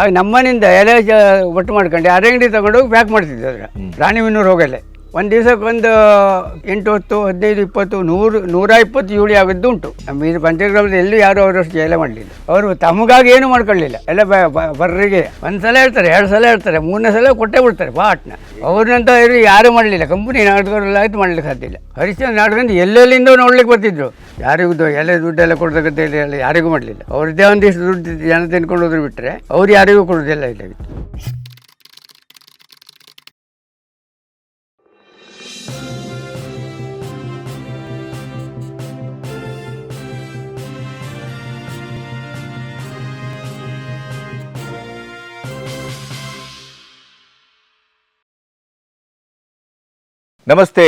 ಆಗ ನಮ್ಮನಿಂದ ಎಲೆ ಜ ಒಟ್ಟು ಮಾಡ್ಕೊಂಡು ಅರೆ ಅಂಗಡಿ ತಗೊಂಡೋಗಿ ಪ್ಯಾಕ್ ಮಾಡ್ತಿದ್ದೆ ಅದ್ರ ರಾಣಿಬೆನ್ನೂರು ಹೋಗಲ್ಲೇ. ಒಂದು ದಿವ್ಸಕ್ಕೆ ಒಂದು ಎಂಟು ಹೊತ್ತು, ಹದಿನೈದು, ಇಪ್ಪತ್ತು, ನೂರು, ನೂರ ಇಪ್ಪತ್ತು ಜೋಡಿ ಆಗಿದ್ದು ಉಂಟು. ನಮ್ಮ ಇದು ಪಂಚಗ್ರಾಮದಲ್ಲಿ ಎಲ್ಲೂ ಯಾರು ಅವರಷ್ಟು ಜೈಲ ಮಾಡಲಿಲ್ಲ. ಅವರು ತಮಗಾಗಿ ಏನು ಮಾಡ್ಕೊಳ್ಳಿಲ್ಲ. ಎಲ್ಲ ಬರ್ರಿಗೆ ಒಂದು ಸಲ ಹೇಳ್ತಾರೆ, ಎರಡು ಸಲ ಹೇಳ್ತಾರೆ, ಮೂರನೇ ಸಲ ಕೊಟ್ಟೇ ಬಿಡ್ತಾರೆ ಬಾಟ್ನ ಅವ್ರನ್ನಂತ ಇವರು ಯಾರು ಮಾಡಲಿಲ್ಲ. ಕಂಪನಿ ನಾಡಿದವರೆಲ್ಲ ಆಯ್ತು ಮಾಡ್ಲಿಕ್ಕೆ ಸಾಧ್ಯ ಹರಿಶ್ಚಂದ್ರ ನಾಟಕದಿಂದ ಎಲ್ಲೆಲ್ಲಿಂದ ನೋಡ್ಲಿಕ್ಕೆ ಬರ್ತಿದ್ರು. ಯಾರಿಗೂ ಎಲ್ಲ ಎಲೆ ದುಡ್ಡೆಲ್ಲ ಕೊಡ್ತಕ್ಕಂಥ ಯಾರಿಗೂ ಮಾಡಲಿಲ್ಲ. ಅವ್ರದ್ದೇ ಒಂದಿಷ್ಟು ದುಡ್ಡು ಜನ ತಿನ್ಕೊಂಡು ಹೋದ್ರು ಬಿಟ್ಟರೆ ಅವ್ರು ಯಾರಿಗೂ ಕೊಡೋದಿಲ್ಲ ಇಲ್ಲ. ನಮಸ್ತೆ,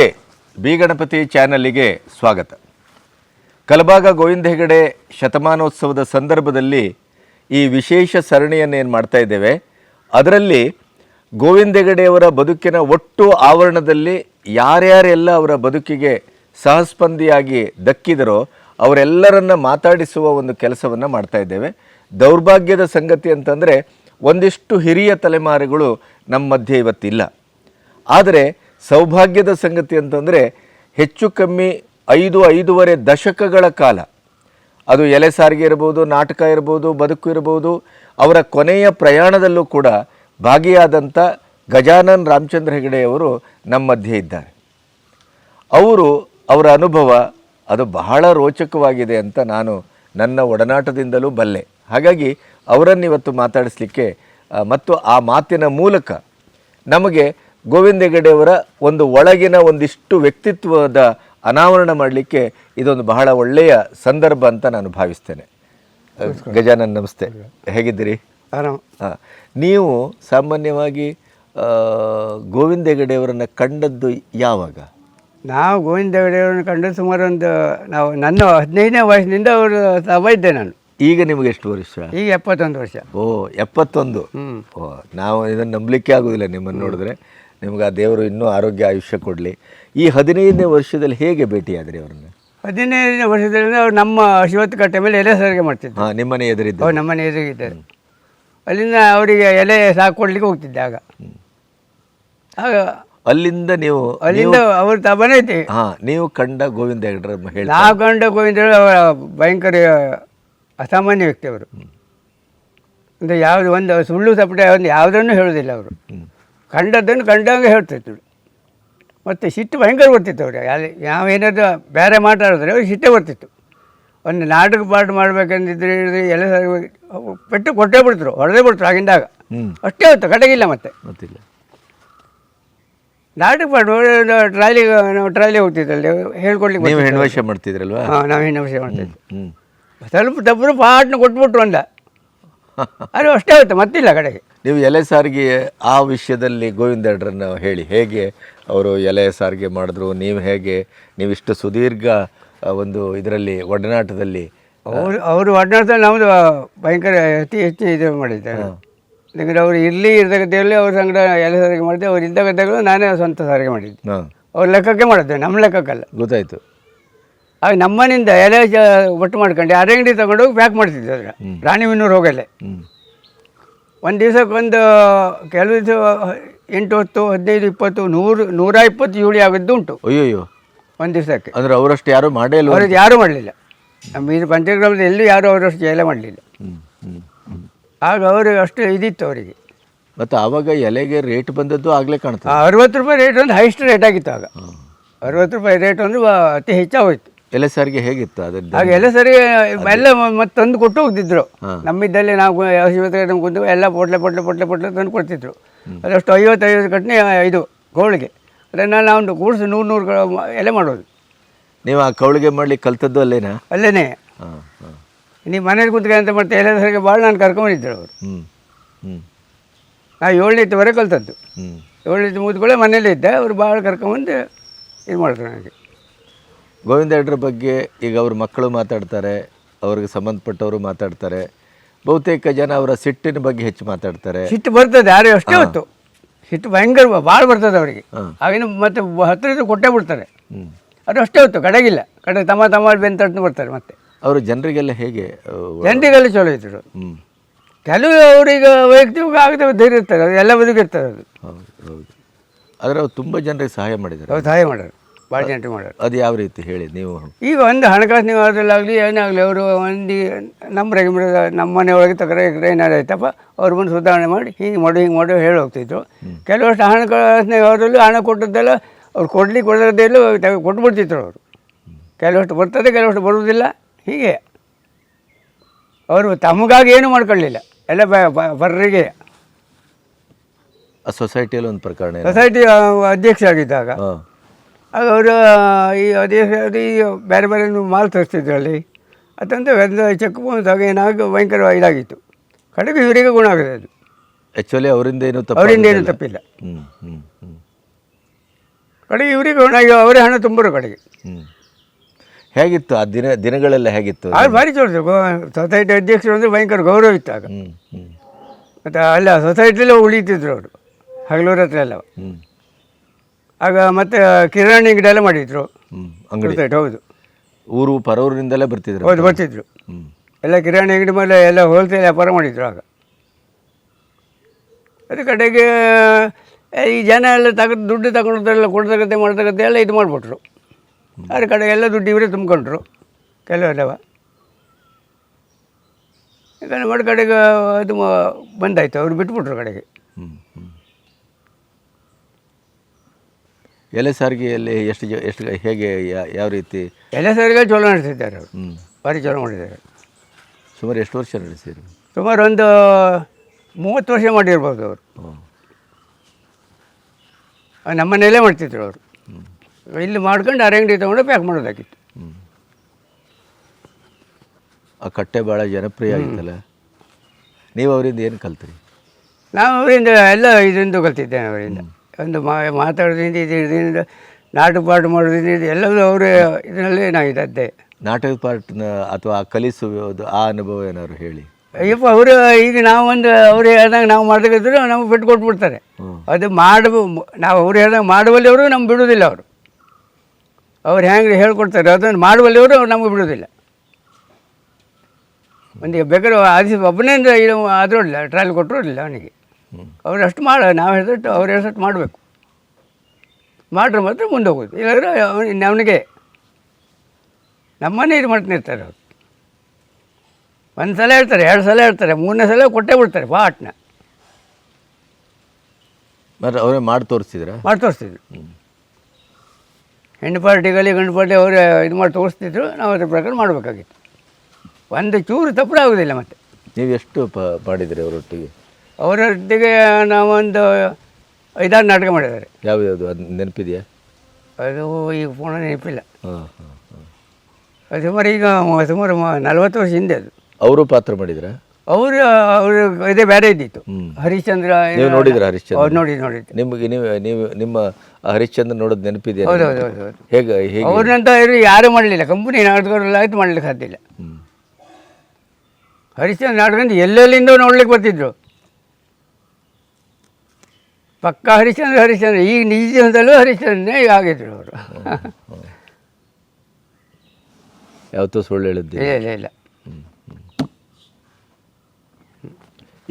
ಬಿ ಗಣಪತಿ ಚಾನಲ್ಲಿಗೆ ಸ್ವಾಗತ. ಕಲಬಾಗ ಗೋವಿಂದ ಹೆಗಡೆ ಶತಮಾನೋತ್ಸವದ ಸಂದರ್ಭದಲ್ಲಿ ಈ ವಿಶೇಷ ಸರಣಿಯನ್ನು ಏನು ಮಾಡ್ತಾ ಇದ್ದೇವೆ, ಅದರಲ್ಲಿ ಗೋವಿಂದ ಹೆಗಡೆಯವರ ಬದುಕಿನ ಒಟ್ಟು ಆವರಣದಲ್ಲಿ ಯಾರ್ಯಾರೆಲ್ಲ ಅವರ ಬದುಕಿಗೆ ಸಹಸ್ಪಂದಿಯಾಗಿ ದಕ್ಕಿದರೋ ಅವರೆಲ್ಲರನ್ನು ಮಾತಾಡಿಸುವ ಒಂದು ಕೆಲಸವನ್ನು ಮಾಡ್ತಾ ಇದ್ದೇವೆ. ದೌರ್ಭಾಗ್ಯದ ಸಂಗತಿ ಅಂತಂದರೆ ಒಂದಿಷ್ಟು ಹಿರಿಯ ತಲೆಮಾರುಗಳು ನಮ್ಮ ಮಧ್ಯೆ ಇವತ್ತಿಲ್ಲ. ಆದರೆ ಸೌಭಾಗ್ಯದ ಸಂಗತಿ ಅಂತಂದರೆ ಹೆಚ್ಚು ಕಮ್ಮಿ ಐದು ಐದೂವರೆ ದಶಕಗಳ ಕಾಲ. ಅದು ಎಲೆ ಸಾರಿಗೆ ಇರ್ಬೋದು, ನಾಟಕ ಇರ್ಬೋದು, ಬದುಕು ಇರ್ಬೋದು, ಅವರ ಕೊನೆಯ ಪ್ರಯಾಣದಲ್ಲೂ ಕೂಡ ಭಾಗಿಯಾದಂಥ ಗಜಾನನ್ ರಾಮಚಂದ್ರ ಹೆಗಡೆಯವರು ನಮ್ಮ ಮಧ್ಯೆ ಇದ್ದಾರೆ. ಅವರು ಅವರ ಅನುಭವ ಅದು ಬಹಳ ರೋಚಕವಾಗಿದೆ ಅಂತ ನಾನು ನನ್ನ ಒಡನಾಟದಿಂದಲೂ ಬಲ್ಲೆ. ಹಾಗಾಗಿ ಅವರನ್ನು ಇವತ್ತು ಮಾತಾಡಿಸ್ಲಿಕ್ಕೆ ಮತ್ತು ಆ ಮಾತಿನ ಮೂಲಕ ನಮಗೆ ಗೋವಿಂದ ಹೆಗಡೆಯವರ ಒಂದು ಒಳಗಿನ ಒಂದಿಷ್ಟು ವ್ಯಕ್ತಿತ್ವದ ಅನಾವರಣ ಮಾಡಲಿಕ್ಕೆ ಇದೊಂದು ಬಹಳ ಒಳ್ಳೆಯ ಸಂದರ್ಭ ಅಂತ ನಾನು ಭಾವಿಸ್ತೇನೆ. ಗಜಾನನ್ ನಮಸ್ತೆ. ಹೇಗಿದ್ದೀರಿ? ಆರಾಮ್. ಹಾಂ ನೀವು ಸಾಮಾನ್ಯವಾಗಿ ಗೋವಿಂದ ಹೆಗಡೆಯವರನ್ನು ಕಂಡದ್ದು ಯಾವಾಗ? ನಾವು ಗೋವಿಂದ ಹೆಗಡೆಯವರನ್ನು ಕಂಡು ಸುಮಾರು ಒಂದು ನಾವು ನನ್ನ ಹದಿನೈದನೇ ವಯಸ್ಸಿನಿಂದ ಅವರು ಸಭ ಇದ್ದೆ ನಾನು. ಈಗ ನಿಮಗೆ ಎಷ್ಟು ವರ್ಷ? ಈಗ ಎಪ್ಪತ್ತೊಂದು ವರ್ಷ. ಓ ಎಪ್ಪತ್ತೊಂದು. ಓ ನಾವು ಇದನ್ನು ನಂಬಲಿಕ್ಕೆ ಆಗೋದಿಲ್ಲ ನಿಮ್ಮನ್ನು ನೋಡಿದ್ರೆ. ನಿಮ್ಗೆ ಆ ದೇವರು ಇನ್ನೂ ಆರೋಗ್ಯ ಆಯುಷ್ಯ ಕೊಡಲಿ. ಈ ಹದಿನೈದನೇ ವರ್ಷದಲ್ಲಿ ಹೇಗೆ ಭೇಟಿಯಾದ್ರಿ ಅವ್ರನ್ನ? ಹದಿನೈದನೇ ವರ್ಷದಲ್ಲಿ ಅವ್ರು ನಮ್ಮ ಶಿವತ್ತು ಕಟ್ಟೆ ಮೇಲೆ ಎಲೆ ಸಾರಿಗೆ ಮಾಡ್ತಿದ್ದೆ ಹಾಂ ನಿಮ್ಮನೆ ಎದುರಿದ್ದ ಅವ್ರು ನಮ್ಮನೆ ಎದುರಿಗಿದ್ದಾರೆ ಅಲ್ಲಿಂದ ಅವರಿಗೆ ಎಲೆ ಸಾಕು ಕೊಡಲಿಕ್ಕೆ ಹೋಗ್ತಿದ್ದೆ ಆಗ. ಆಗ ಅಲ್ಲಿಂದ ನೀವು ಅಲ್ಲಿಂದ ಅವ್ರ ಐತಿ ಹಾಂ ನೀವು ಕಂಡ ಗೋವಿಂದ ಹೆಗಡ್ರ ಹೇಳಿ ನಾವು ಕಂಡ ಗೋವಿಂದ ಅವರ ಭಯಂಕರ ಅಸಾಮಾನ್ಯ ವ್ಯಕ್ತಿ ಅವರು. ಅಂದರೆ ಯಾವುದು ಒಂದು ಸುಳ್ಳು ಸಪಟೆ ಒಂದು ಯಾವುದನ್ನು ಹೇಳೋದಿಲ್ಲ ಅವರು. ಕಂಡದ್ದನ್ನು ಕಂಡಂಗೆ ಹೇಳ್ತಿದ್ರು ಮತ್ತು ಸಿಟ್ಟು ಭಯಂಕರ ಬರ್ತಿತ್ತು ಅವ್ರಿಗೆ. ಅಲ್ಲಿ ನಾವೇನಾದರೂ ಬೇರೆ ಮಾತಾಡಿದ್ರೆ ಅವ್ರಿಗೆ ಸಿಟ್ಟೆ ಬರ್ತಿತ್ತು. ಒಂದು ನಾಟಕ ಪಾಠ ಮಾಡ್ಬೇಕಂದಿದ್ರೆ ಎಲ್ಲ ಪೆಟ್ಟು ಕೊಟ್ಟೇ ಬಿಡ್ತರು ಹೊಡೆದೇ ಬಿಡ್ತರು ಆಗಿಂದಾಗ. ಅಷ್ಟೇ ಹೊತ್ತು ಕಡೆಗಿಲ್ಲ ಮತ್ತೆ. ಗೊತ್ತಿಲ್ಲ. ನಾಟಕ ಪಾಠ ಟ್ರಾಲಿ ನಾವು ಟ್ರಾಲಿ ಹೋಗ್ತಿದ್ದಲ್ಲಿ ಹೇಳ್ಕೊಡ್ಲಿಕ್ಕೆ ನೀವು ಬರ್ತಿತ್ತು. ಹೆಣ್ವೇಷ ಮಾಡ್ತಿದ್ರಲ್ವಾ? ಹಾಂ ನಾವು ಹೆಣ್ಣು ವಿಷಯ ಮಾಡ್ತಿದ್ವಿ ಸ್ವಲ್ಪ ತಪ್ಪರು ಪಾಟ್ನ ಕೊಟ್ಬಿಟ್ರು ಅಂದ. ಅದು ಅಷ್ಟೇ ಹೊತ್ತು ಮತ್ತಿಲ್ಲ ಕಡೆಗೆ. ನೀವು ಎಲೆ ಸಾರಿಗೆ ಆ ವಿಷಯದಲ್ಲಿ ಗೋವಿಂದ ಹೆಗಡ್ರನ್ನ ಹೇಳಿ ಹೇಗೆ ಅವರು ಎಲೆ ಸಾರಿಗೆ ಮಾಡಿದ್ರು ನೀವು ಹೇಗೆ ನೀವಿಷ್ಟು ಸುದೀರ್ಘ ಒಂದು ಇದರಲ್ಲಿ ಒಡನಾಟದಲ್ಲಿ ಅವರು ಅವರು ಒಡನಾಟದಲ್ಲಿ ನಮ್ಮದು ಭಯಂಕರ ಅತಿ ಹೆಚ್ಚು ಇದು ಮಾಡಿದ್ದಾರೆ. ಯಾಕಂದರೆ ಅವರು ಇರಲಿ ಇರ್ತಕ್ಕಂಥಲ್ಲಿ ಅವ್ರ ಸಂಗಡ ಎಲೆ ಸಾರಿಗೆ ಮಾಡಿದ್ದೆ ಅವ್ರು ಇದ್ದಗದ್ದಾಗಲೂ ನಾನೇ ಸ್ವಂತ ಸಾರಿಗೆ ಮಾಡಿದ್ದೆ. ಹಾಂ. ಅವ್ರ ಲೆಕ್ಕಕ್ಕೆ ಮಾಡಿದ್ದೆ ನಮ್ಮ ಲೆಕ್ಕಕ್ಕಲ್ಲ. ಗೊತ್ತಾಯಿತು. ಆಗ ನಮ್ಮನಿಂದ ಎಲೆ ಜ ಒಟ್ಟು ಮಾಡ್ಕೊಂಡು ಅರೆ ಅಂಗಡಿ ತಗೊಂಡೋಗಿ ಪ್ಯಾಕ್ ಮಾಡ್ತಿದ್ದೆ ಅದ್ರ ರಾಣಿಬೆನ್ನೂರು ಹೋಗಲ್ಲೇ. ಹ್ಞೂ ಒಂದು ದಿವಸಕ್ಕೊಂದು ಒಂದು ಕೆಲವು ದಿವಸ ಎಂಟು ಹೊತ್ತು ಹದಿನೈದು ಇಪ್ಪತ್ತು ನೂರು ನೂರ ಇಪ್ಪತ್ತು ಜೋಡಿ ಆಗಿದ್ದು ಉಂಟು. ಅಯ್ಯೋಯ್ಯೋ. ಒಂದು ದಿವಸಕ್ಕೆ. ಅಂದ್ರೆ ಅವರಷ್ಟು ಯಾರು ಮಾಡೇ ಇಲ್ಲ ಅವ್ರದ್ದು ಯಾರೂ ಮಾಡಲಿಲ್ಲ. ನಮ್ಮ ಇದು ಪಂಚಗ್ರಾಮದಲ್ಲಿ ಎಲ್ಲೂ ಯಾರೂ ಅವರಷ್ಟು ಎಲೆ ಮಾಡಲಿಲ್ಲ. ಆಗ ಅವರು ಅಷ್ಟು ಇದಿತ್ತು ಅವರಿಗೆ. ಮತ್ತು ಆವಾಗ ಎಲೆಗೆ ರೇಟ್ ಬಂದದ್ದು ಆಗಲೇ ಕಾಣ್ತದೆ. ಅರವತ್ತು ರೂಪಾಯಿ ರೇಟ್ ಒಂದು ಹೈಸ್ಟ್ ರೇಟ್ ಆಗಿತ್ತು ಆಗ. ಅರವತ್ತು ರೂಪಾಯಿ ರೇಟ್ ಅಂದ್ರೆ ಅತಿ ಹೆಚ್ಚಾಗೋಯ್ತು. ಎಲೆ ಸಾರಿಗೆ ಹೇಗಿತ್ತು ಅದ್ರದ್ದು? ಆಗ ಎಲ್ಲ ಸರಿ ಎಲ್ಲ ಮತ್ತೆ ತಂದು ಕೊಟ್ಟು ಹೋಗ್ತಿದ್ರು. ನಮ್ಮಿದ್ದಲ್ಲಿ ನಾವು ಆಸ್ಪತ್ರೆ ನಮ್ಗೆ ಕುಂತು ಎಲ್ಲ ಪೊಟ್ಲೆ ಪೊಟ್ಲೆ ಪೊಟ್ಲೆ ಪೊಟ್ಲೆ ತಂದು ಕೊಡ್ತಿದ್ರು. ಅದಷ್ಟು ಐವತ್ತು ಐವತ್ತು ಕಟ್ನೆ ಇದು ಕೌಳಿಗೆ. ಅದನ್ನು ನಾವು ಕೂಡಿಸಿ ನೂರು ನೂರು ಎಲೆ ಮಾಡೋದು. ನೀವು ಆ ಕೌಳಿಗೆ ಮಾಡ್ಲಿಕ್ಕೆ ಕಲ್ತದ್ದು ಅಲ್ಲೇನಾ? ಅಲ್ಲೇ ಹಾಂ ಹಾಂ. ನೀವು ಮನೇಲಿ ಕುಂತ್ಕೊಂಡು ಅಂತ ಮತ್ತೆ ಎಲ್ಲ ಸರಿಗೆ ಭಾಳ ನಾನು ಕರ್ಕೊಂಡಿದ್ದರು ಅವರು. ಹ್ಞೂ ಹ್ಞೂ ಕಲ್ತದ್ದು. ಹ್ಞೂ ಏಳನೇತ್ತು ಮುಗಿದ್ಕೊಳ್ಳೆ ಮನೇಲಿ ಇದ್ದೆ. ಅವರು ಭಾಳ ಕರ್ಕೊಂಬಂದು ಇದು ಮಾಡಿದ್ರು ನನಗೆ. ಗೋವಿಂದ ಹೆಡ್ರ ಬಗ್ಗೆ ಈಗ ಅವ್ರ ಮಕ್ಕಳು ಮಾತಾಡ್ತಾರೆ ಅವ್ರಿಗೆ ಸಂಬಂಧಪಟ್ಟವರು ಮಾತಾಡ್ತಾರೆ ಬಹುತೇಕ ಜನ ಅವರ ಸಿಟ್ಟಿನ ಬಗ್ಗೆ ಹೆಚ್ಚು ಮಾತಾಡ್ತಾರೆ. ಸಿಟ್ಟು ಬರ್ತದೆ ಯಾರು ಅಷ್ಟೇ ಹೊತ್ತು. ಸಿಟ್ಟು ಭಯಂಕರ ಭಾಳ ಬರ್ತದೆ ಅವರಿಗೆ. ಆಗಿನ ಮತ್ತೆ ಹತ್ತಿರ ಕೊಟ್ಟೆ ಬಿಡ್ತಾರೆ. ಅದು ಅಷ್ಟೇ ಹೊತ್ತು ಕಡೆಗಿಲ್ಲ. ಕಡೆ ತಮ್ಮ ತಮ್ಮ ಬೆಂತಟ್ಟು ಬರ್ತಾರೆ ಮತ್ತೆ. ಅವರು ಜನರಿಗೆಲ್ಲ ಹೇಗೆ ಜನರಿಗೆಲ್ಲ ಚಲೋ ಇದ್ರು ಹ್ಞೂ ಕೆಲವು ಅವರಿಗೆ ವೈಯಕ್ತಿಕ ಆಗದೆ ಧೈರ್ಯ ಇರ್ತಾರೆ ಅದು ಎಲ್ಲ ಬದುಕಿರ್ತಾರೆ ಅದು. ಹೌದು ಹೌದು. ಆದರೆ ಅವ್ರು ತುಂಬ ಜನರಿಗೆ ಸಹಾಯ ಮಾಡಿದ್ದಾರೆ. ಅವ್ರು ಸಹಾಯ ಮಾಡೋರು ಭಾಳ ಜನರು ಮಾಡೋರು ಅದು ಯಾವ ರೀತಿ ಹೇಳಿ ನೀವು? ಈಗ ಒಂದು ಹಣಕಾಸಿನ ವ್ಯವಹಾರದಲ್ಲಾಗಲಿ ಏನಾಗಲಿ ಅವರು ಒಂದು ನಮ್ಮ ರೆಗ್ಯುಲರ್ ನಮ್ಮ ಮನೆಯೊಳಗೆ ತಗರ ಏನಾರು ಆಯ್ತಪ್ಪ ಅವ್ರು ಬಂದು ಸುಧಾರಣೆ ಮಾಡಿ ಹೀಗೆ ಮಾಡು ಹಿಂಗೆ ಮಾಡು ಹೇಳಿ ಹೋಗ್ತಿದ್ರು. ಕೆಲವಷ್ಟು ಹಣಕಾಸಿನ ವ್ಯವಹಾರದಲ್ಲೂ ಹಣ ಕೊಟ್ಟದ್ದೆಲ್ಲ ಅವ್ರು ಇಲ್ಲ ತೆಗೆ ಕೊಟ್ಬಿಡ್ತಿದ್ರು ಅವರು. ಕೆಲವಷ್ಟು ಬರ್ತದೆ ಕೆಲವಷ್ಟು ಬರುವುದಿಲ್ಲ. ಹೀಗೆ. ಅವರು ತಮಗಾಗಿ ಏನೂ ಮಾಡ್ಕೊಳ್ಳಿಲ್ಲ. ಎಲ್ಲ ಬರ್ರಿಗೆ. ಆ ಸೊಸೈಟಿಯಲ್ಲಿ ಒಂದು ಪ್ರಕರಣ? ಸೊಸೈಟಿ ಅಧ್ಯಕ್ಷ ಆಗಿದ್ದಾಗ ಅವರು ಈ ಅದೇ ಸರಿ ಬೇರೆ ಬೇರೆ ಮಾಲ್ ತರಿಸ್ತಿದ್ರು ಅಲ್ಲಿ ಅದಂತ ಚೆಕ್ ಬಂದಾಗ ಏನಾಗ ಭಯಂಕರ ಇದಾಗಿತ್ತು. ಕಡೆಗೆ ಇವರಿಗೆ ಗುಣ ಆಗಿದೆ ಅದು. ಆ್ಯಕ್ಚುಲಿ ಅವರಿಂದ ಏನು ತಪ್ಪು ಅವರಿಂದ ಏನು ತಪ್ಪಿಲ್ಲ. ಹ್ಞೂ ಹ್ಞೂ ಹ್ಞೂ ಕಡೆಗೆ ಇವರಿಗೆ ಗುಣ ಆಗಿ ಅವರೇ ಹಣ ತುಂಬರು ಕಡೆಗೆ. ಹ್ಞೂ ಹೇಗಿತ್ತು ಆ ದಿನ ದಿನಗಳೆಲ್ಲ ಹೇಗಿತ್ತು? ಅದು ಭಾರಿ ಚೋಡ್ತು ಸೊಸೈಟಿ ಅಧ್ಯಕ್ಷರು ಅಂದರೆ ಭಯಂಕರ ಗೌರವ ಇತ್ತು ಆಗ. ಹ್ಞೂ ಹ್ಞೂ ಮತ್ತು ಅಲ್ಲ ಸೊಸೈಟಿಲೇ ಉಳಿತಿದ್ರು ಅವರು. ಹಗಲೂರ ಹತ್ರ ಎಲ್ಲ ಹ್ಮ್. ಆಗ ಮತ್ತೆ ಕಿರಾಣಿ ಅಂಗಡಿ ಎಲ್ಲ ಮಾಡಿದ್ರು ಅಂಗಡಿ. ಹೌದು. ಊರು ಪರವೂರಿನಿಂದಲೇ ಬರ್ತಿದ್ರು ಹೌದು ಬರ್ತಿದ್ರು. ಎಲ್ಲ ಕಿರಾಣಿ ಅಂಗಡಿ ಮೇಲೆ ಎಲ್ಲ ಹೋಲ್ಸೇಲ್ ವ್ಯಾಪಾರ ಮಾಡಿದ್ರು ಆಗ. ಅದ್ರ ಕಡೆಗೆ ಈ ಜನ ಎಲ್ಲ ತಗದು ದುಡ್ಡು ತಗೊಂಡ್ರೆಲ್ಲ ಕೊಡ್ತಕ್ಕಂತೆ ಮಾಡ್ತಕ್ಕಂತೆ ಎಲ್ಲ ಇದು ಮಾಡಿಬಿಟ್ರು. ಅದ್ರ ಕಡೆಗೆ ಎಲ್ಲ ದುಡ್ಡು ಇವರೇ ತುಂಬಿಕೊಂಡ್ರು ಕೆಲವೆಲ್ಲವ ಯಾಕಂದರೆ ಮಾಡಿ ಕಡೆಗೆ ಅದು ಬಂದಾಯ್ತು ಅವ್ರು ಬಿಟ್ಬಿಟ್ರು ಕಡೆಗೆ ಹ್ಮ್ ಹ್ಮ್ ಎಲೆ ಸಾರಿಗೆಯಲ್ಲಿ ಎಷ್ಟು ಜ ಎಷ್ಟು ಹೇಗೆ ಯಾ- ಯಾವ ರೀತಿ ಎಲೆ ಸಾರಿಗೆ ಚಲೋ ನಡೆಸಿದ್ದಾರೆ ಅವರು. ಹ್ಞೂ ಭಾರಿ ಚಲೋ ಮಾಡಿದ್ದಾರೆ. ಸುಮಾರು ಎಷ್ಟು ವರ್ಷ ನಡೆಸಿರಿ ಸುಮಾರು ಒಂದು ಮೂವತ್ತು ವರ್ಷ ಮಾಡಿರ್ಬೋದು ಅವರು. ಹ್ಞೂ ನಮ್ಮ ಮನೆಯಲ್ಲೇ ಮಾಡ್ತಿದ್ರು ಅವರು. ಇಲ್ಲಿ ಮಾಡ್ಕೊಂಡು ಅರೆ ಅಂಗಡಿ ತೊಗೊಂಡು ಪ್ಯಾಕ್ ಮಾಡೋದಾಗಿತ್ತು. ಹ್ಞೂ ಆ ಕಟ್ಟೆ ಭಾಳ ಜನಪ್ರಿಯ ಆಗಿತ್ತಲ್ಲ ನೀವು ಅವರಿಂದ ಏನು ಕಲ್ತ್ರಿ? ನಾವು ಅವರಿಂದ ಎಲ್ಲ ಇದರಿಂದ ಕಲ್ತಿದ್ದೇನೆ ಅವರಿಂದ. ಒಂದು ಮಾ ಮಾತಾಡೋದ್ರಿಂದ ಇದು ಇದರಿಂದ ನಾಟಕ ಪಾಠ ಮಾಡೋದ್ರಿಂದ ಇದು ಎಲ್ಲವೂ ಅವರೇ ಇದರಲ್ಲಿ ನಾವು ಇದ್ದದ್ದೇ. ನಾಟಕ ಪಾರ್ಟ್ನ ಅಥವಾ ಕಲಿಸುವುದು ಆ ಅನುಭವ ಏನಾದ್ರು ಹೇಳಿ. ಅಯ್ಯಪ್ಪ ಅವರು ಈಗ ನಾವು ಒಂದು ಅವ್ರು ಹೇಳ್ದಂಗೆ ನಾವು ಮಾಡಬೇಕಿದ್ರು ನಮ್ಗೆ ಬಿಟ್ಟು ಕೊಟ್ಬಿಡ್ತಾರೆ. ಅದು ಮಾಡಬೇಕು ನಾವು ಅವ್ರು ಹೇಳ್ದಂಗೆ ಮಾಡುವಲ್ಲಿ ಅವರು ನಮ್ಗೆ ಬಿಡೋದಿಲ್ಲ ಅವರು. ಅವ್ರು ಹೆಂಗೆ ಹೇಳ್ಕೊಡ್ತಾರೆ ಅದನ್ನು ಮಾಡುವಲ್ಲಿ ಅವರು ನಮ್ಗೆ ಬಿಡೋದಿಲ್ಲ ಒಂದು ಬೇಕಾದ್ರೆ ಆದಿಸಿ ಒಬ್ಬನೇ ಇದು ಆದ್ರೋಡಿಲ್ಲ ಟ್ರಯಲ್ ಇಲ್ಲ ಅವನಿಗೆ. ಅವ್ರು ಅಷ್ಟು ಮಾಡ ನಾವು ಹೇಳಿದಟ್ಟು ಅವ್ರು ಹೇಳಿದಟ್ಟು ಮಾಡಬೇಕು. ಮಾಡ್ರೆ ಮಾತ್ರ ಮುಂದೆ ಹೋಗೋದು. ಇಲ್ಲಾಂದರೆ ಅವನಿಗೆ ಅವನಿಗೆ ನಮ್ಮನ್ನೇ ಇದು ಮಾಡ್ತಾನೆ ಇರ್ತಾರೆ ಅವರು. ಒಂದು ಸಲ ಹೇಳ್ತಾರೆ ಎರಡು ಸಲ ಹೇಳ್ತಾರೆ ಮೂರನೇ ಸಲ ಕೊಟ್ಟೇ ಬಿಡ್ತಾರೆ ಪಾಟ್ನ. ಮತ್ತೆ ಅವರೇ ಮಾಡಿ ತೋರಿಸ್ತಿದ್ರೆ? ಮಾಡಿ ತೋರಿಸ್ತಿದ್ರು. ಹೆಣ್ಣು ಪಾರ್ಟಿಗಲ್ಲಿ ಗಂಡು ಪಾರ್ಟಿ ಅವರೇ ಇದು ಮಾಡಿ ತೋರಿಸ್ತಿದ್ರು ನಾವು ಅದ್ರ ಪ್ರಕಾರ ಮಾಡಬೇಕಾಗಿತ್ತು. ಒಂದು ಚೂರು ತಪ್ಪು ಆಗೋದಿಲ್ಲ ಮತ್ತೆ. ನೀವು ಎಷ್ಟು ಪಾಡಿದ್ರಿ ಅವರೊಟ್ಟಿಗೆ? ಅವರೊಟ್ಟಿಗೆ ನಾವೊಂದು ಐದಾರು ನಾಟಕ ಮಾಡಿದ್ದಾರೆ. ಯಾವ್ದು ಅದು ನೆನಪಿದೆಯಾ? ಅದು ಈಗ ಪೂರ್ಣ ನೆನಪಿಲ್ಲ. ಹಾಂ ಹಾಂ ಹಾಂ. ಅದು ಸುಮಾರು ಈಗ ಮ- ಸುಮಾರು ಮ- ನಲ್ವತ್ತು ವರ್ಷ ಹಿಂದೆ ಅದು. ಅವರು ಪಾತ್ರ ಮಾಡಿದ್ರ? ಅವರು ಅವರು ಇದೇ ಬೇರೆ ಇದ್ದಿತ್ತು. ಹ್ಮ್. ಹರಿಶ್ಚಂದ್ರ ನೀವು ನೋಡಿದ್ರ ಹರಿಶ್ಚಂದ್ರ? ಅವ್ರು ನೋಡಿ ನೋಡಿ ನಿಮಗೆ ನೀವು ನೀವು ನಿಮ್ಮ ಆ ಹರಿಶ್ಚಂದ್ರ ನೋಡೋದು ನೆನಪಿದೆಯಾ ಹೌದು? ಹೌದು ಹೌದು ಹೌದು. ಹೇಗೆ ಹೇಗೆ? ಅವ್ರನ್ನಂತ ಇವರು ಯಾರೂ ಮಾಡಲಿಲ್ಲ. ಕಂಪನಿ ನಾಟಕರೆಲ್ಲ ಆಯ್ತು ಮಾಡಲಿಕ್ಕೆ ಸಾಧ್ಯ ಇಲ್ಲ. ಹ್ಮ್. ಹರಿಶ್ಚಂದ್ರ ನಾಟಕ ಎಲ್ಲೆಲ್ಲಿಂದ ನೋಡ್ಲಿಕ್ಕೆ ಬರ್ತಿದ್ರು. ಪಕ್ಕ ಹರಿಶ್ಚಂದ್ರ ಹರಿಶ್ಚಂದ್ರ ಈಗ ನಿಜ ಜೀವನದಲ್ಲೂ ಹರಿಶ್ಚಂದ್ರನೇ ಆಗಿದ್ರು ಅವರು. ಯಾವತ್ತೂ ಸುಳ್ಳು ಹೇಳಿದ್ದೆ ಇಲ್ಲ ಇಲ್ಲ ಇಲ್ಲ.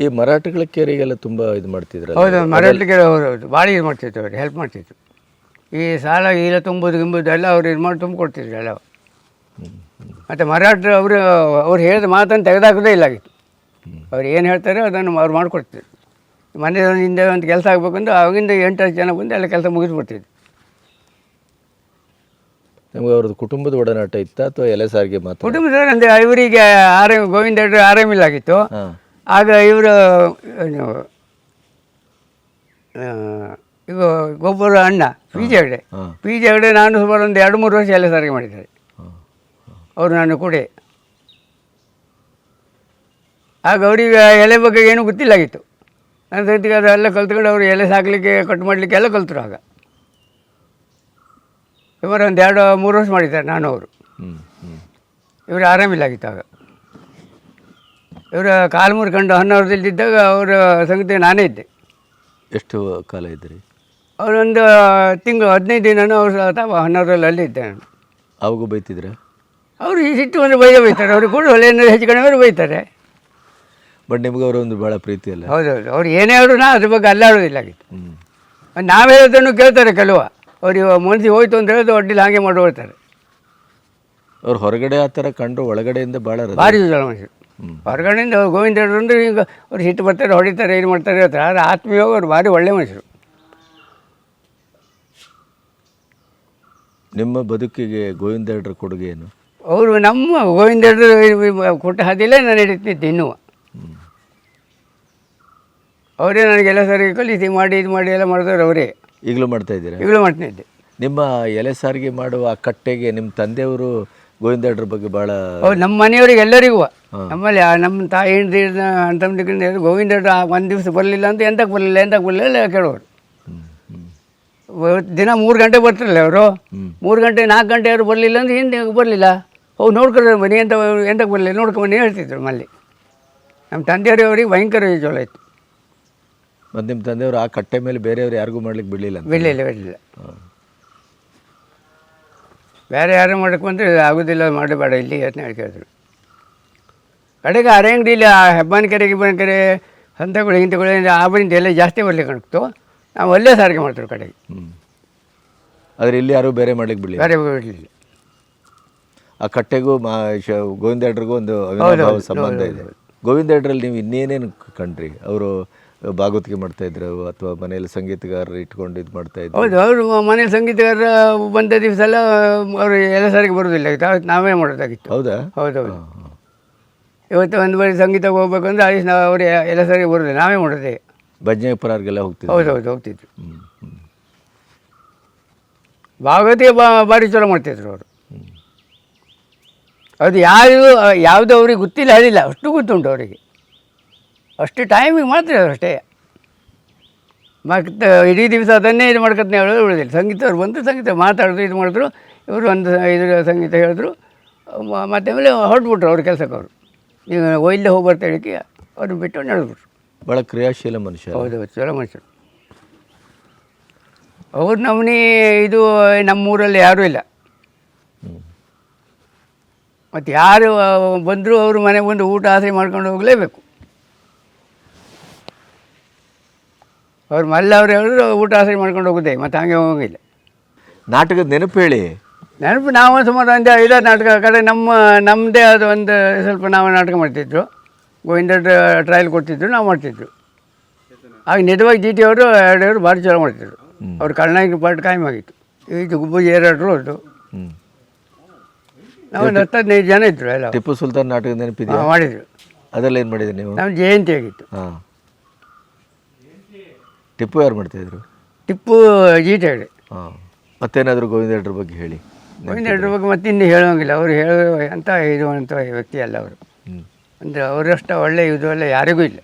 ಈ ಮರಾಠಿಗಳ ಕೇರಿಗೆಲ್ಲ ತುಂಬ ಇದು ಮಾಡ್ತಿದ್ರು ಹೌದು ಮರಾಠಿಗೆ ಅವರು ಹೌದು ಭಾಳ ಇದು ಮಾಡ್ತಿದ್ರು ಅವ್ರು ಹೆಲ್ಪ್ ಮಾಡ್ತಿದ್ರು. ಈ ಸಾಲ ಗೀಲ ತುಂಬೋದು ಗಿಂಬೋದು ಎಲ್ಲ ಅವ್ರು ಇದು ಮಾಡಿ ತುಂಬಿಕೊಡ್ತಿದ್ರು ಎಲ್ಲ ಮತ್ತು ಮರಾಠರು ಅವರು ಅವ್ರು ಹೇಳಿದ ಮಾತನ್ನು ತೆಗೆದಾಕೋದೇ ಇಲ್ಲ ಆಗಿತ್ತು. ಅವ್ರು ಏನು ಹೇಳ್ತಾರೆ ಅದನ್ನು ಅವ್ರು ಮಾಡಿಕೊಡ್ತಿದ್ರು. ಮನೆ ಹಿಂದೆ ಒಂದು ಕೆಲಸ ಆಗಬೇಕಂದ್ರೆ ಅವಾಗಿಂದ ಎಂಟು ಹತ್ತು ಜನ ಬಂದು ಎಲ್ಲ ಕೆಲಸ ಮುಗಿಸ್ಬಿಡ್ತಿದ್ವಿ ನಮಗೆ ಅವ್ರದ್ದು ಕುಟುಂಬದ ಒಡನಾಟ ಇತ್ತ ಅಥವಾ ಎಲೆ ಸಾರಿಗೆ ಮಾತ್ರ? ಕುಟುಂಬದ ಅಂದರೆ ಇವರಿಗೆ ಆರಾಮ ಗೋವಿಂದ ಹೆಡ್ರು ಇಲ್ಲ ಆಗಿತ್ತು. ಆಗ ಇವರು ಈಗ ಗೊಬ್ಬರ ಅಣ್ಣ P G Hegde. P G Hegde ನಾನು ಸುಮಾರು ಒಂದು ಎರಡು ಮೂರು ವರ್ಷ ಎಲೆ ಸಾರಿಗೆ ಮಾಡಿದ್ದಾರೆ. ಅವರು ನಾನು ಕೂಡಿ. ಆಗ ಅವರಿಗೆ ಎಲೆ ಬಗ್ಗೆ ಏನೂ ಗೊತ್ತಿಲ್ಲಾಗಿತ್ತು ನನ್ನ ಸೈತಿಗೆ ಅದೆಲ್ಲ ಕಲ್ತ್ಕೊಂಡು ಅವರು ಎಲೆ ಸಾಕಲಿಕ್ಕೆ ಕಟ್ ಮಾಡಲಿಕ್ಕೆ ಎಲ್ಲ ಕಲ್ತರು ಆಗ. ಇವರು ಒಂದು ಎರಡು ಮೂರು ವರ್ಷ ಮಾಡಿದ್ದಾರೆ ನಾನು ಅವರು. ಇವರು ಆರಾಮಿಲ್ಲ ಆಗಿತ್ತು ಆಗ. ಇವರು ಕಾಲು ಮುರ್ಕೊಂಡು ಇದ್ದಾಗ ಅವರ ಸಂಗತಿ ನಾನೇ ಇದ್ದೆ. ಎಷ್ಟು ಕಾಲ ಇದ್ದರೆ ಅವರೊಂದು ತಿಂಗಳು ಹದಿನೈದು ದಿನನೂ ಅವರು ತಾವ ಹೊನ್ನಾವರಲ್ಲಿ ಅಲ್ಲೇ ಇದ್ದೆ ನಾನು. ಅವಾಗೂ ಬೈತಿದ್ರೆ? ಅವರು ಈ ಸಿಟ್ಟು ಒಂದು ಬೈದೇ ಬೈತಾರೆ. ಅವರು ಕೂಡ ಒಳ್ಳೆಯ ಹೆಚ್ಚು ಕಡಿಮೆ ಬೈತಾರೆ. ಬಟ್ ನಿಮ್ಗೆ ಅವರ ಒಂದು ಭಾಳ ಪ್ರೀತಿ ಅಲ್ಲ. ಹೌದೌದು ಅವ್ರು ಏನೇ ಹೇಳಿದ್ರು ನಾ ಅದ್ರ ಬಗ್ಗೆ ಅಲ್ಲಾಡೋದಿಲ್ಲ ಆಗಿತ್ತು ನಾವು ಹೇಳೋದನ್ನು ಕೇಳ್ತಾರೆ ಕೆಲವು. ಅವ್ರಿಗೆ ಮನಸ್ಸಿಗೆ ಹೋಯ್ತು ಅಂತ ಹೇಳಿದ್ರೆ ಅಡ್ಡಿಲ್ಲ ಹಾಗೆ ಮಾಡಿ ಹೋಗ್ತಾರೆ. ಅವ್ರು ಹೊರಗಡೆ ಆ ಥರ ಕಂಡು ಒಳಗಡೆಯಿಂದ ಭಾಳ ಭಾರಿ ಮನುಷ್ಯರು ಹೊರಗಡೆಯಿಂದ ಅವ್ರು ಗೋವಿಂದ ಹೇಳಿದ್ರು ಅಂದ್ರೆ ಈಗ ಅವ್ರು ಹಿಟ್ಟು ಬರ್ತಾರೆ ಹೊಡಿತಾರೆ ಏನು ಮಾಡ್ತಾರೆ ಹೇಳ್ತಾರೆ ಆದರೆ ಆತ್ಮೀಯವಾಗಿ ಅವ್ರು ಭಾರಿ ಒಳ್ಳೆ ಮನುಷ್ಯರು. ನಿಮ್ಮ ಬದುಕಿಗೆ ಗೋವಿಂದರ ಕೊಡುಗೆ ಏನು? ಅವರು ನಮ್ಮ ಗೋವಿಂದ ಹೇಳೋರು ಕೊಟ್ಟ ಹಾದಿಲ್ಲೇ ನಾನು ಹಿಡಿತಿದ್ದೆ ಇನ್ನೂ ಅವರೇ ನನಗೆಲ್ಲ ಸರಿ ಕಲಿಸಿ ಮಾಡಿ ಇದು ಮಾಡಿ ಎಲ್ಲ ಮಾಡಿದವ್ರು ಅವರೇ. ಈಗಲೂ ಮಾಡ್ತಾ ಇದ್ದೀರಾ? ಈಗಲೂ ಮಾಡ್ತಿದ್ದೆ ನಿಮ್ಮ ಎಲೆ ಸಾರಿಗೆ ಮಾಡುವ ಆ ಕಟ್ಟೆಗೆ ನಿಮ್ಮ ತಂದೆಯವರು ಗೋವಿಂದಾಡ್ರ ಬಗ್ಗೆ ಭಾಳ ಹೌದು ನಮ್ಮ ಮನೆಯವರಿಗೆ ಎಲ್ಲರಿಗೂ. ನಮ್ಮಲ್ಲಿ ಆ ನಮ್ಮ ತಾಯಿ ಹೆಂಡ್ತಿ ಅಂತಂದ್ರೆ ಗೋವಿಂದ ಒಂದು ದಿವಸ ಬರಲಿಲ್ಲ ಅಂತ ಎಂತಕ್ಕೆ ಬರಲಿಲ್ಲ ಎಂತಕ್ಕೆ ಬರಲಿಲ್ಲ ಕೇಳೋರು. ದಿನ ಮೂರು ಗಂಟೆ ಬರ್ತಿರಲ್ಲ ಅವರು? ಮೂರು ಗಂಟೆ ನಾಲ್ಕು ಗಂಟೆ ಅವರು ಬರಲಿಲ್ಲ ಅಂದ್ರೆ ಹಿಂದೆ ಬರಲಿಲ್ಲ. ಹೋಗಿ ನೋಡ್ಕೊಂಡು ಬನ್ನಿ ಎಂತ ಎಂತಕ್ಕೆ ಬರಲಿಲ್ಲ ನೋಡ್ಕೊಂಡು ಬನ್ನಿ ಹೇಳ್ತಿದ್ರು ಮಲ್ಲಿ. ನಮ್ಮ ತಂದೆಯವ್ರಿಗೆ ಅವ್ರಿಗೆ ಭಯಂಕರ ಜೋಳ ಇತ್ತು. ಮತ್ತು ನಿಮ್ಮ ತಂದೆಯವರು ಆ ಕಟ್ಟೆ ಮೇಲೆ ಬೇರೆಯವ್ರು ಯಾರಿಗೂ ಮಾಡ್ಲಿಕ್ಕೆ ಬಿಡಲಿಲ್ಲ ಬಿಡಲಿಲ್ಲ ಬಿಡಲಿಲ್ಲ. ಬೇರೆ ಯಾರು ಮಾಡಕ್ಕೆ ಬಂದರೆ ಆಗೋದಿಲ್ಲ ಮಾಡಬೇಡ ಇಲ್ಲಿ ಅಂತ ಹೇಳ್ತಿದ್ರು ಕಡೆಗೆ ಅರೆ ಅಂಗಡಿಲಿ ಆ ಹೆಬ್ಬಾನಕೆರೆ ಗಿಬ್ಬಾನಕೆರೆ ಹಂತಗಳು ಇಂಥಗಳು ಆಬರಿಂದ ಎಲ್ಲ ಜಾಸ್ತಿ ಬರ್ಲಿಕ್ಕೆ ಕಾಣ್ತು ನಾವು ಅಲ್ಲೇ ಸಾರಿಗೆ ಮಾಡ್ತಾರೆ ಕಡೆಗೆ. ಹ್ಞೂ ಆದರೆ ಇಲ್ಲಿ ಯಾರೂ ಬೇರೆ ಮಾಡ್ಲಿಕ್ಕೆ ಬಿಡಲಿಲ್ಲ? ಬೇರೆ ಬಿಡಲಿಲ್ಲ. ಆ ಕಟ್ಟೆಗೂ ಮಾ ಗೋವಿಂದ ಒಂದು ಸಂಬಂಧ ಇದೆ. ಗೋವಿಂದಡ್ರಲ್ಲಿ ನೀವು ಇನ್ನೇನೇನು ಕಂಡ್ರಿ? ಅವರು ಭಾಗವತಿಕೆ ಮಾಡ್ತಾ ಇದ್ರು ಅಥವಾ ಮನೆಯಲ್ಲಿ ಸಂಗೀತಗಾರರು ಇಟ್ಕೊಂಡು ಇದು ಮಾಡ್ತಾ ಇದ್ರು? ಹೌದು ಅವರು ಮನೆಯಲ್ಲಿ ಸಂಗೀತಗಾರ ಬಂದ ದಿವಸ ಎಲ್ಲ ಅವರು ಎಲ್ಲ ಸಾರಿಗೆ ಬರೋದಿಲ್ಲ. ನಾವೇ ಮಾಡೋದಾಗಿತ್ತು. ಹೌದಾ? ಹೌದೌದು. ಇವತ್ತು ಒಂದು ಬಾರಿ ಸಂಗೀತಕ್ಕೆ ಹೋಗ್ಬೇಕು ಅಂದರೆ ಅಲ್ಲಿ ನಾವು ಅವರು ಎಲ್ಲ ಸಾರಿಗೆ ಬರೋದಿಲ್ಲ. ನಾವೇ ಮಾಡೋದೇ. ಭಜನೆ ಪರಾರ್ಗೆಲ್ಲ ಹೋಗ್ತಿದ್ರು. ಹೌದು ಹೋಗ್ತಿದ್ರು ಭಾಗವತಿಗೆ ಬಾ ಭಾರಿ ಚಲೋ ಮಾಡ್ತಿದ್ರು ಅವರು. ಅದು ಯಾರು ಯಾವುದು ಅವ್ರಿಗೆ ಗೊತ್ತಿಲ್ಲ ಹೇಳಿಲ್ಲ ಅಷ್ಟು ಗೊತ್ತುಂಟು ಅವರಿಗೆ. ಅಷ್ಟು ಟೈಮಿಗೆ ಮಾತ್ರ ಅಷ್ಟೇ. ಮತ್ತು ಇಡೀ ದಿವಸ ಅದನ್ನೇ ಇದು ಮಾಡ್ಕೊತ ಹೇಳೋದು ಉಳಿದಿಲ್ಲ. ಸಂಗೀತ ಅವ್ರು ಬಂದು ಸಂಗೀತ ಮಾತಾಡಿದ್ರು ಇದು ಮಾಡಿದ್ರು. ಇವರು ಒಂದು ಇದು ಸಂಗೀತ ಹೇಳಿದ್ರು. ಮತ್ತೆ ಆಮೇಲೆ ಹೊರಟ್ಬಿಟ್ರು ಅವ್ರ ಕೆಲಸಕ್ಕೆ ಅವರು. ಈಗ ಒಯ್ಲೆ ಹೋಗಿ ಬರ್ತಾ ಹೇಳಿಕೆ ಅವ್ರು ಬಿಟ್ಟು ನಡೆದ್ಬಿಟ್ರು. ಭಾಳ ಕ್ರಿಯಾಶೀಲ ಮನುಷ್ಯ. ಹೌದು ಚಲೋ ಮನುಷ್ಯ. ಅವ್ರ ನಮ್ಮನೆ ಇದು ನಮ್ಮೂರಲ್ಲಿ ಯಾರೂ ಇಲ್ಲ. ಮತ್ತು ಯಾರು ಬಂದರೂ ಅವರು ಮನೆಗೆ ಬಂದು ಊಟ ಆಸೆ ಮಾಡ್ಕೊಂಡು ಹೋಗಲೇಬೇಕು. ಅವ್ರು ಮಲ್ಲ ಅವ್ರು ಹೇಳಿದ್ರು ಊಟ ಆಸೆ ಮಾಡ್ಕೊಂಡು ಹೋಗುತ್ತೆ ಮತ್ತು ಹಾಗೆ ಹೋಗಿಲ್ಲ. ನಾಟಕದ ನೆನಪು ಹೇಳಿ. ನೆನಪು ನಾವು ಸುಮಾರು ಒಂದು ಐದಾರು ನಾಟಕ ಕಡೆ ನಮ್ಮ ನಮ್ಮದೇ ಆದ ಒಂದು ಸ್ವಲ್ಪ ನಾವು ನಾಟಕ ಮಾಡ್ತಿದ್ರು. ಗೋವಿಂದ ಟ್ರಯಲ್ ಕೊಡ್ತಿದ್ರು ನಾವು ಮಾಡ್ತಿದ್ರು. ಆಗ ನಿಜವಾಗಿ ಜಿ ಟಿ ಅವರು ಎರಡವರು ಭಾರಿ ಚಲೋ ಮಾಡ್ತಿದ್ರು. ಅವ್ರು ಕರ್ನಾಟಕ ಪಾರ್ಟ್ ಕಾಯಂ ಆಗಿತ್ತು. ಇದು ಗುಬ್ಬು ಎರಡು ರೋಡು ಹ್ಞೂ ನಾವು ಒಂದು ಹತ್ತು ಹದಿನೈದು ಜನ ಇದ್ದರು ಎಲ್ಲ. ಟಿಪ್ಪು ಸುಲ್ತಾನ್ ನಾಟಕದ ನೆನಪಿದೆಯಾ ಮಾಡಿದ್ರು. ಅದೆಲ್ಲ ಏನು ಮಾಡಿದ್ರಿ ನೀವು? ನಮ್ಮ ಜಯಂತಿ ಆಗಿತ್ತು. ಹಾಂ. ಟಿಪ್ಪು ಯಾರು ಮಾಡ್ತಾಯಿದ್ರು ಟಿಪ್ಪು ಜಿ ಟಿ ಹೇಳಿ ಹಾಂ. ಮತ್ತೇನಾದರೂ ಗೋವಿಂದಡ್ರ ಬಗ್ಗೆ ಹೇಳಿ. ಗೋವಿಂದ ಹೆಡ್ರ ಬಗ್ಗೆ ಮತ್ತೆ ಇನ್ನು ಹೇಳೋಂಗಿಲ್ಲ ಅವರು ಹೇಳೋ ಅಂತ ಇದು ಅಂತ ವ್ಯಕ್ತಿ ಅಲ್ಲ ಅವರು. ಅಂದರೆ ಅವರಷ್ಟು ಒಳ್ಳೆ ಇದು ಎಲ್ಲ ಯಾರಿಗೂ ಇಲ್ಲ.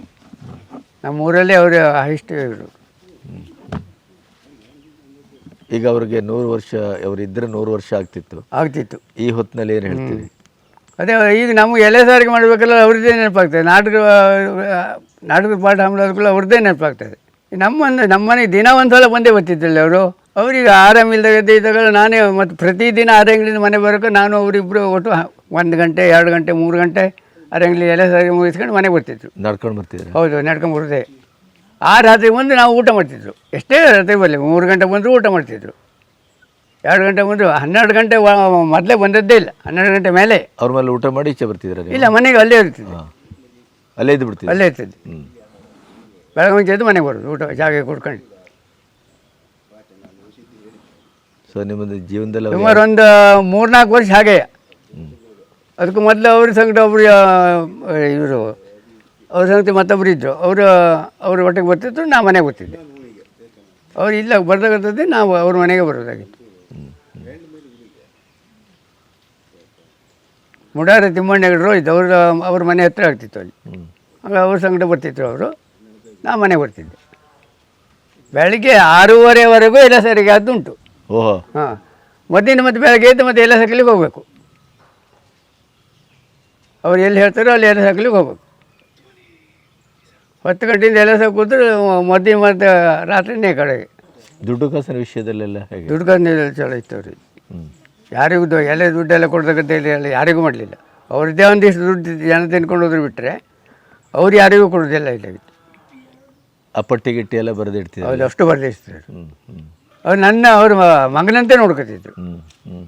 ನಮ್ಮ ಊರಲ್ಲೇ ಅವರು ಇಷ್ಟ ಇವರು ಈಗ ಅವ್ರಿಗೆ ನೂರು ವರ್ಷ ಅವರಿದ್ದರೆ ನೂರು ವರ್ಷ ಆಗ್ತಿತ್ತು. ಆಗ್ತಿತ್ತು. ಈ ಹೊತ್ತಿನಲ್ಲಿ ಏನು ಹೇಳ್ತೀರಿ? ಅದೇ ಈಗ ನಮಗೆ ಎಲೆ ಸಾರಿಗೆ ಮಾಡಬೇಕಲ್ಲ ಅವ್ರದ್ದೇ ನೆನಪಾಗ್ತದೆ. ನಾಟಕ ನಾಟಕದ ಪಾಠ ಮಾಡೋದಕ್ಕೂ ಅವ್ರದ್ದೇ ನೆನಪಾಗ್ತದೆ. ನಮ್ಮನ್ನು ನಮ್ಮನೆಗೆ ನಮ್ಮ ಮನೆಗೆ ದಿನ ಒಂದು ಸಲ ಬಂದೇ ಬರ್ತಿದ್ದಿಲ್ಲ ಅವರು. ಅವ್ರಿಗೆ ಆರಾಮಿಲ್ದಾಗ ಇದ್ದಾಗ ನಾನೇ ಮತ್ತು ಪ್ರತಿದಿನ ಅರೆಂಗ್ಲಿಂದ ಮನೆ ಬರೋಕೆ ನಾನು ಅವರಿಬ್ಬರು ಒಟ್ಟು ಒಂದು ಗಂಟೆ ಎರಡು ಗಂಟೆ ಮೂರು ಗಂಟೆ ಅರೆಂಗ್ಲಿ ಎಲೆ ಸಾರಿಗೆ ಮುಗಿಸ್ಕೊಂಡು ಮನೆಗೆ ಬರ್ತಿದ್ರು. ನಡ್ಕೊಂಡು ಬರ್ತಿದ್ರು ಹೌದು ನಡ್ಕೊಂಡು ಬರೋದೇ. ಆ ರಾತ್ರಿ ಬಂದು ನಾವು ಊಟ ಮಾಡ್ತಿದ್ರು ಎಷ್ಟೇ ರಾತ್ರಿ ಬರಲಿ ಮೂರು ಗಂಟೆ ಬಂದರೂ ಊಟ ಮಾಡ್ತಿದ್ರು. ಎರಡು ಗಂಟೆ ಬಂದರು ಹನ್ನೆರಡು ಗಂಟೆ ಮೊದಲೇ ಬಂದದ್ದೇ ಇಲ್ಲ. ಹನ್ನೆರಡು ಗಂಟೆ ಮೇಲೆ. ಅವ್ರ ಮೇಲೆ ಊಟ ಮಾಡಿ ಈಚೆ ಬರ್ತಿದ್ರೆ ಇಲ್ಲ ಮನೆಗೆ ಅಲ್ಲೇ ಇರ್ತಿದ್ದೆ ಅಲ್ಲೇ ಇದ್ದು ಬಿಡ್ತೀವಿ ಅಲ್ಲೇ ಇರ್ತಿದ್ದೆ ಹ್ಞೂ ಬೆಳಗ್ಗೆ ಮುಂಚೆ ಎದ್ದು ಮನೆಗೆ ಬರೋದು ಊಟ ಜಾಗ ಕೊಡ್ಕೊಂಡು ಸೊ ನಿಮ್ಮದು ಜೀವನದಲ್ಲಿ ಸುಮಾರು ಒಂದು ಮೂರ್ನಾಲ್ಕು ವರ್ಷ ಹಾಗೆ ಅದಕ್ಕೂ ಮೊದಲು ಅವ್ರ ಸಂಗಡ ಒಬ್ಬರು ಇವರು ಅವ್ರ ಸಂಗತಿ ಮತ್ತೊಬ್ಬರು ಇದ್ದರು ಅವರು ಅವ್ರ ಒಟ್ಟಿಗೆ ಬರ್ತಿದ್ರು ನಾ ಮನೆಗೆ ಬರ್ತಿದ್ದೆ ಅವ್ರು ಇಲ್ಲ ಬರ್ದಾಗತ್ತದೆ ನಾವು ಅವ್ರ ಮನೆಗೆ ಬರೋದಾಗಿತ್ತು. ಮುಡಾರ ತಿಮ್ಮಣ್ಣಗಡರು ಇದ್ದು ಅವ್ರ ಅವ್ರ ಮನೆ ಹತ್ರ ಆಗ್ತಿತ್ತು ಅಲ್ಲಿ. ಆಗ ಅವ್ರ ಸಂಗಡ ಬರ್ತಿದ್ರು ಅವರು. ನಾ ಮನೆಗೆ ಬರ್ತಿದ್ದೆ ಬೆಳಗ್ಗೆ ಆರೂವರೆವರೆಗೂ ಎಲ್ಲ ಸರಿಗೆ ಅದುಂಟು ಓಹೋ. ಹಾಂ. ಮಧ್ಯಾಹ್ನ ಮತ್ತು ಬೆಳಗ್ಗೆ ಎದ್ದು ಮತ್ತೆ ಎಲ್ಲ ಸಕಲಿಗೆ ಹೋಗಬೇಕು. ಅವ್ರು ಎಲ್ಲಿ ಹೇಳ್ತಾರೋ ಅಲ್ಲಿ ಎಲ್ಲ ಸಕಲಿಗೆ ಹೋಗ್ಬೇಕು. ಹತ್ತು ಗಂಟೆಯಿಂದ ಎಲ್ಲ ಸಹ ಕೂತ್ರೆ ಮಧ್ಯ ಮತ್ತೆ ರಾತ್ರಿನೇ ಕಡೆಗೆ ದುಡ್ಡು ಕಾಸಿನ ವಿಷಯದಲ್ಲೆಲ್ಲ ಹೇಗೆ? ದುಡ್ಡು ಕಂದು ಚಲೋ ಇತ್ತು ಹ್ಞೂ ಯಾರಿಗೂ ದು- ಎಲ್ಲ ದುಡ್ಡೆಲ್ಲ ಕೊಡ್ತಕ್ಕಂಥ ಇಲ್ಲಿ ಎಲ್ಲ ಯಾರಿಗೂ ಮಾಡಲಿಲ್ಲ. ಅವ್ರದ್ದೇ ಒಂದಿಷ್ಟು ದುಡ್ಡು ಜನ ತಿನ್ಕೊಂಡು ಹೋದ್ರು ಬಿಟ್ಟರೆ ಅವ್ರು ಯಾರಿಗೂ ಕೊಡೋದಿಲ್ಲ ಇಲ್ಲ ಆ ಪಟ್ಟಿ ಗಿಟ್ಟಿ ಎಲ್ಲ ಬರೆದಿಡ್ತಿದ್ರು ಅವ್ರು ಅಷ್ಟು ಬರ್ದಿಸ್ತಾರೆ ಹ್ಞೂ ಹ್ಞೂ ಅವ್ರು ನನ್ನ ಅವ್ರ ಮ- ಮಗನಂತೆ ನೋಡ್ಕೊತಿದ್ರು. ಹ್ಞೂ ಹ್ಞೂ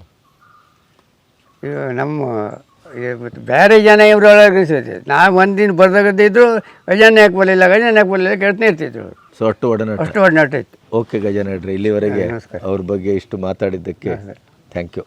ಈಗ ನಮ್ಮ ಮತ್ತೆ ಬೇರೆ ಜನ ಇವರೊಳಗೆ ನಾವು ಒಂದಿನ ಬರ್ದಾಗದಿದ್ರು ಗಜಾನ ಯಾಕೆ ಬರಲಿಲ್ಲ ಗಜಾನ ಯಾಕೆ ಬರಲಿಲ್ಲ ಕೇಳ್ತಾನೆ ಇರ್ತಿದ್ರು. ಸೊ ಅಷ್ಟು ಒಡನಾಟ. ಅಷ್ಟು ಒಡನಾಟ ಇತ್ತು. ಓಕೆ ಗಜಾನ ಇಲ್ಲಿವರೆಗೆ. ಅವ್ರ ಬಗ್ಗೆ ಇಷ್ಟು ಮಾತಾಡಿದ್ದಕ್ಕೆ ಥ್ಯಾಂಕ್ ಯು